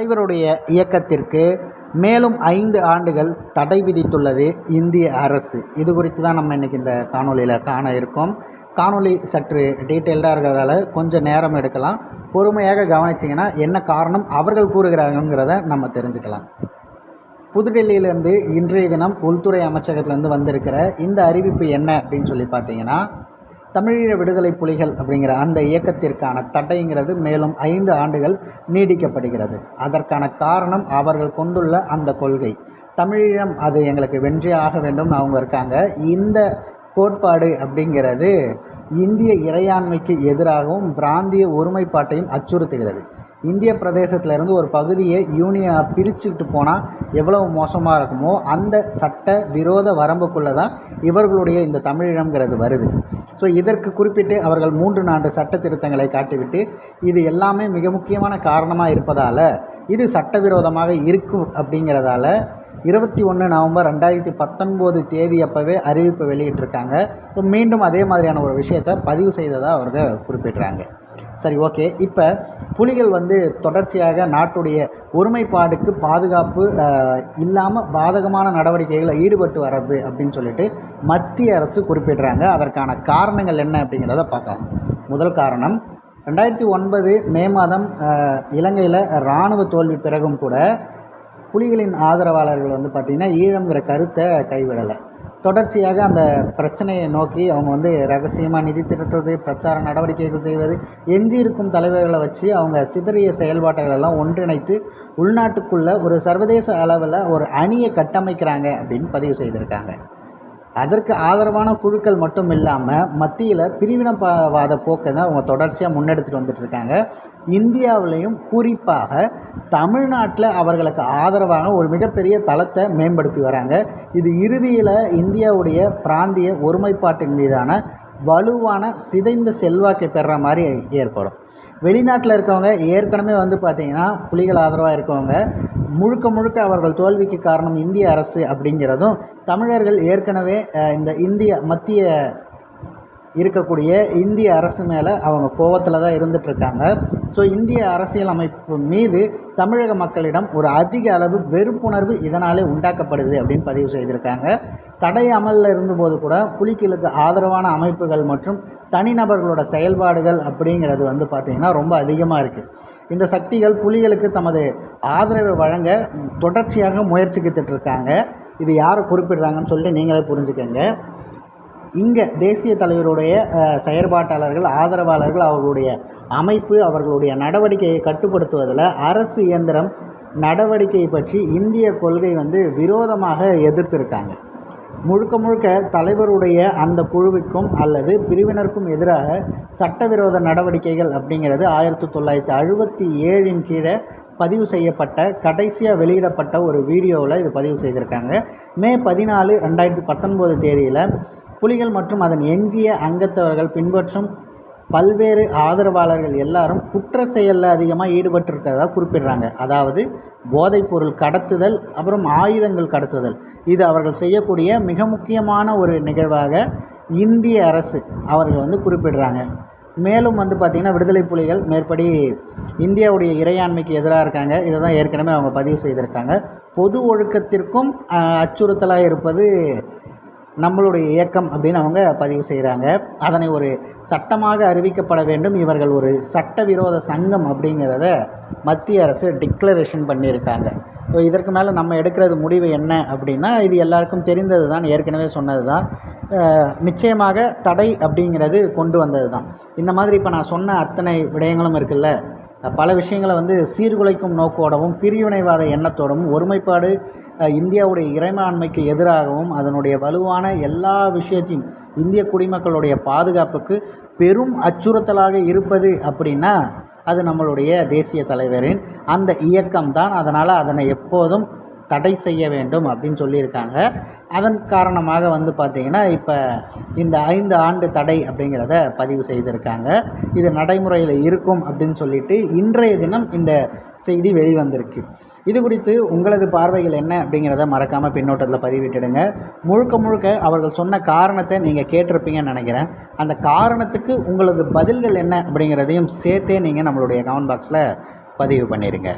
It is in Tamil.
தலைவருடைய இயக்கத்திற்கு மேலும் ஐந்து ஆண்டுகள் தடை விதித்துள்ளது இந்திய அரசு. இது குறித்து தான் நம்ம இன்றைக்கி இந்த காணொலியில் காண இருக்கோம். காணொலி சற்று டீட்டெயில்டாக இருக்கிறதால கொஞ்சம் நேரம் எடுக்கலாம். பொறுமையாக கவனிச்சிங்கன்னா என்ன காரணம் அவர்கள் கூறுகிறாங்கிறத நம்ம தெரிஞ்சுக்கலாம். புதுடெல்லியிலேருந்து இன்றைய தினம் உள்துறை அமைச்சகத்திலேருந்து வந்திருக்கிற இந்த அறிவிப்பு என்ன அப்படின்னு சொல்லி பார்த்தீங்கன்னா தமிழீழ விடுதலை புலிகள் அப்படிங்கிற அந்த இயக்கத்திற்கான தடைங்கிறது மேலும் ஐந்து ஆண்டுகள் நீடிக்கப்படுகிறது. அதற்கான காரணம் அவர்கள் கொண்டுள்ள அந்த கொள்கை. தமிழீழம் அது எங்களுக்கு வென்றே ஆக வேண்டும். அவங்க இருக்காங்க. இந்த கோட்பாடு அப்படிங்கிறது இந்திய இறையாண்மைக்கு எதிராகவும் பிராந்திய ஒருமைப்பாட்டையும் அச்சுறுத்துகிறது. இந்திய பிரதேசத்திலிருந்து ஒரு பகுதியை யூனியனாக பிரிச்சுக்கிட்டு போனால் எவ்வளவு மோசமாக இருக்குமோ அந்த சட்ட விரோத வரம்புக்குள்ளே தான் இவர்களுடைய இந்த தமிழீழம்ங்கிறது வருது. ஸோ இதற்கு குறிப்பிட்டு அவர்கள் மூன்று நான்கு சட்ட திருத்தங்களை காட்டிவிட்டு இது எல்லாமே மிக முக்கியமான காரணமாக இருப்பதால் இது சட்டவிரோதமாக இருக்கும் அப்படிங்கிறதால இருபத்தி ஒன்று நவம்பர் ரெண்டாயிரத்தி பத்தொன்பது தேதி அப்போவே அறிவிப்பு வெளியிட்டிருக்காங்க. மீண்டும் அதே மாதிரியான ஒரு விஷயத்தை பதிவு செய்ததாக அவர்கள் குறிப்பிட்றாங்க. சரி ஓகே. இப்போ புலிகள் வந்து தொடர்ச்சியாக நாட்டுடைய ஒருமைப்பாடுக்கு பாதுகாப்பு இல்லாமல் பாதகமான நடவடிக்கைகளில் ஈடுபட்டு வர்றது அப்படின்னு சொல்லிட்டு மத்திய அரசு குறிப்பிடுறாங்க. அதற்கான காரணங்கள் என்ன அப்படிங்கிறத பார்க்கலாம். முதல் காரணம் ரெண்டாயிரத்தி ஒன்பது மே மாதம் இலங்கையில் இராணுவ தோல்வி பிறகும் கூட புலிகளின் ஆதரவாளர்கள் வந்து பார்த்திங்கன்னா ஈழங்கிற கருத்தை கைவிடலை. தொடர்ச்சியாக அந்த பிரச்சனையை நோக்கி அவங்க வந்து ரகசியமாக நிதி திரட்டுறது பிரச்சார நடவடிக்கைகள் செய்வது எஞ்சியிருக்கும் தலைவர்களை வச்சு அவங்க சிதறிய செயல்பாடுகளெல்லாம் ஒன்றிணைத்து உள்நாட்டுக்குள்ளே ஒரு சர்வதேச அளவில் ஒரு அணியை கட்டமைக்கிறாங்க அப்படின்னு பதிவு செய்திருக்காங்க. அதற்கு ஆதரவான குழுக்கள் மட்டும் இல்லாமல் மத்தியில் பிரிவினவாத போக்கை தான் அவங்க தொடர்ச்சியாக முன்னெடுத்துட்டு வந்துட்டுருக்காங்க இந்தியாவிலையும் குறிப்பாக தமிழ்நாட்டில் அவர்களுக்கு ஆதரவாக ஒரு மிகப்பெரிய தளத்தை மேம்படுத்தி வராங்க. இது இறுதியில் இந்தியாவுடைய பிராந்திய ஒருமைப்பாட்டின் மீதான வலுவான சிதைந்த செல்வாக்கை பெற மாதிரி ஏற்படும். வெளிநாட்டில் இருக்கவங்க ஏற்கனவே வந்து பார்த்திங்கன்னா புலிகள் ஆதரவாக இருக்கவங்க முழுக்க முழுக்க அவர்கள் தோல்விக்கு காரணம் இந்திய அரசு அப்படிங்கிறதும் தமிழர்கள் ஏற்கனவே இந்த இந்திய மத்திய இருக்கக்கூடிய இந்திய அரசு மேலே அவங்க கோவத்தில் தான் இருந்துகிட்ருக்காங்க ஸோ இந்திய அரசியல் அமைப்பு மீது தமிழக மக்களிடம் ஒரு அதிக அளவு வெறுப்புணர்வு இதனாலே உண்டாக்கப்படுது அப்படின்னு பதிவு செய்திருக்காங்க. தடை அமலில் இருந்தபோது கூட புலிகளுக்கு ஆதரவான அமைப்புகள் மற்றும் தனிநபர்களோட செயல்பாடுகள் அப்படிங்கிறது வந்து பார்த்திங்கன்னா ரொம்ப அதிகமாக இருக்குது இந்த சக்திகள் புலிகளுக்கு தமது ஆதரவை வழங்க தொடர்ச்சியாக முயற்சிக்கிட்டு இருக்காங்க இது யாரை குறிப்பிடுறாங்கன்னு சொல்லிட்டு நீங்களே புரிஞ்சுக்கோங்க. இங்கே தேசிய தலைவருடைய செயற்பாட்டாளர்கள் ஆதரவாளர்கள் அவர்களுடைய அமைப்பு அவர்களுடைய நடவடிக்கையை கட்டுப்படுத்துவதில் அரசு இயந்திரம் நடவடிக்கை பற்றி இந்திய கொள்கை வந்து விரோதமாக எதிர்த்திருக்காங்க. முழுக்க முழுக்க தலைவருடைய அந்த குழுவிற்கும் அல்லது பிரிவினருக்கும் எதிராக சட்டவிரோத நடவடிக்கைகள் அப்படிங்கிறது ஆயிரத்தி தொள்ளாயிரத்தி அறுபத்தி ஏழின் கீழே பதிவு செய்யப்பட்ட கடைசியாக வெளியிடப்பட்ட ஒரு வீடியோவில் இது பதிவு செய்திருக்காங்க. மே பதினாலு ரெண்டாயிரத்தி பத்தொன்பது தேதியில் புலிகள் மற்றும் அதன் எஞ்சிய அங்கத்தவர்கள் பின்பற்றும் பல்வேறு ஆதரவாளர்கள் எல்லாரும் குற்ற செயலில் அதிகமாக ஈடுபட்டிருக்கிறதா குறிப்பிடுறாங்க. அதாவது போதைப்பொருள் கடத்துதல் அப்புறம் ஆயுதங்கள் கடத்துதல். இது அவர்கள் செய்யக்கூடிய மிக முக்கியமான ஒரு நிகழ்வாக இந்திய அரசு அவர்கள் வந்து குறிப்பிடுறாங்க. மேலும் வந்து பார்த்திங்கன்னா விடுதலை புலிகள் மேற்படி இந்தியாவுடைய இறையாண்மைக்கு எதிராக இருக்காங்க. இதை தான் ஏற்கனவே அவங்க பதிவு செய்திருக்காங்க. பொது ஒழுக்கத்திற்கும் அச்சுறுத்தலாக இருப்பது நம்மளுடைய இயக்கம் அப்படின்னு அவங்க பதிவு செய்கிறாங்க அதனை ஒரு சட்டமாக அறிவிக்கப்பட வேண்டும். இவர்கள் ஒரு சட்டவிரோத சங்கம் அப்படிங்கிறத மத்திய அரசு டிக்ளரேஷன் பண்ணியிருக்காங்க. ஸோ இதற்கு மேலே நம்ம எடுக்கிறது முடிவு என்ன அப்படின்னா இது எல்லாருக்கும் தெரிந்தது தான் ஏற்கனவே சொன்னது தான் நிச்சயமாக தடை அப்படிங்கிறது கொண்டு வந்தது தான் இந்த மாதிரி இப்போ நான் சொன்ன அத்தனை விடயங்களும் இருக்குல்ல பல விஷயங்களை வந்து சீர்குலைக்கும் நோக்கோடவும் பிரிவினைவாத எண்ணத்தோடவும் ஒருமைப்பாடு இந்தியாவுடைய இறைமாண்மைக்கு எதிராகவும் அதனுடைய வலுவான எல்லா விஷயத்தையும் இந்திய குடிமக்களுடைய பாதுகாப்புக்கு பெரும் அச்சுறுத்தலாக இருப்பது அப்படின்னா அது நம்மளுடைய தேசிய தலைவரின் அந்த இயக்கம்தான். அதனால் அதனை எப்போதும் தடை செய்ய வேண்டும் அப்படின்னு சொல்லியிருக்காங்க. அதன் காரணமாக வந்து பார்த்திங்கன்னா இப்போ இந்த ஐந்து ஆண்டு தடை அப்படிங்கிறத பதிவு செய்திருக்காங்க. இது நடைமுறையில் இருக்கும் அப்படின்னு சொல்லிட்டு இன்றைய தினம் இந்த செய்தி வெளிவந்திருக்கு. இது குறித்து உங்களது பார்வைகள் என்ன அப்படிங்கிறத மறக்காமல் பின்னோட்டத்தில் பதிவிட்டுடுங்க. முழுக்க முழுக்க அவர்கள் சொன்ன காரணத்தை நீங்கள் கேட்டிருப்பீங்கன்னு நினைக்கிறேன். அந்த காரணத்துக்கு உங்களது பதில்கள் என்ன அப்படிங்கிறதையும் சேர்த்தே நீங்கள் நம்மளுடைய கமெண்ட் பாக்ஸில் பதிவு பண்ணிடுங்க